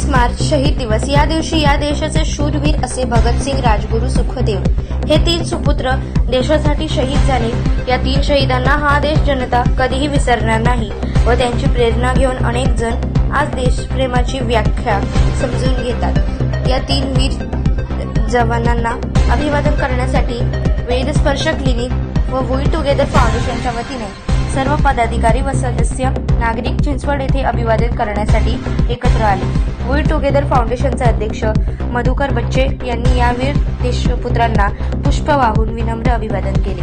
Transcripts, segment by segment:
सव्वीस मार्च शहीद दिवस. या दिवशी या देशाचे शूरवीर असे भगतसिंग राजगुरू सुखदेव. हे तीन सुपुत्र देशासाठी शहीद झाले. या तीन शहीदांना हा देश जनता कधीही विसरणार नाही व त्यांची प्रेरणा घेऊन अनेक जण आज देशप्रेमाची व्याख्या समजून घेतात. या तीन वीर जवानांना अभिवादन करण्यासाठी वेदस्पर्शक क्लिनिक व वुई टुगेदर फाउंडेशनच्या वतीने सर्व पदाधिकारी व सदस्य नागरिक चिंचवड येथे अभिवादन करण्यासाठी एकत्र आले. वी टुगेदर फाउंडेशनचे अध्यक्ष मधुकर बच्चे यांनी या वीर देशपुत्रांना पुष्प वाहून विनम्र अभिवादन केले.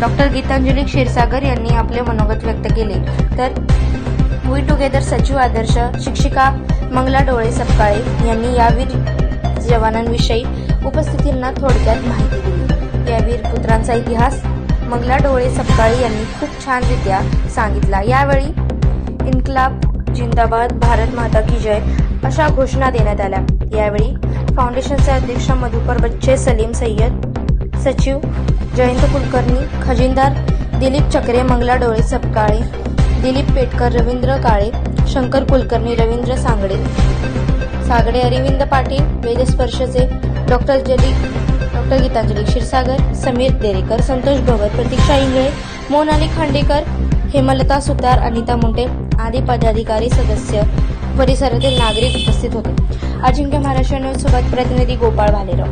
डॉक्टर गीतांजली क्षीरसागर यांनी आपले मनोगत व्यक्त केले. तर वी टुगेदर सचिव आदर्श शिक्षिका मंगला डोळे सपकाळे यांनी या वीर जवानांविषयी उपस्थितींना थोडक्यात माहिती दिली. या वीर पुत्रांचा इतिहास मंगला डोळे सपकाळी यांनी खूप छानरित्या सांगितला. यावेळी इन्कलाब जिंदाबाद भारत माता की जय अशा घोषणा देण्यात आल्या. यावेळी फाउंडेशनचे अध्यक्ष मधुकर बच्चे सलीम सय्यद सचिव जयंत कुलकर्णी खजिनदार दिलीप चक्रे मंगला डोळे सपकाळे दिलीप पेटकर रवींद्र काळे शंकर कुलकर्णी रवींद्र सांगडे सागडे अरविंद पाटील वेदस्पर्शचे डॉक्टर जली डॉक्टर गीतांजली क्षीरसागर समीर देरेकर संतोष भगत प्रतीक्षा इंगळे मोनाली खांडेकर हेमलता सुतार अनिता मुंडे आदी पदाधिकारी सदस्य परिसरातील नागरिक उपस्थित होते. अजिंक्य महाराष्ट्र न्यूज सोबत प्रतिनिधी गोपाळ भालेराव.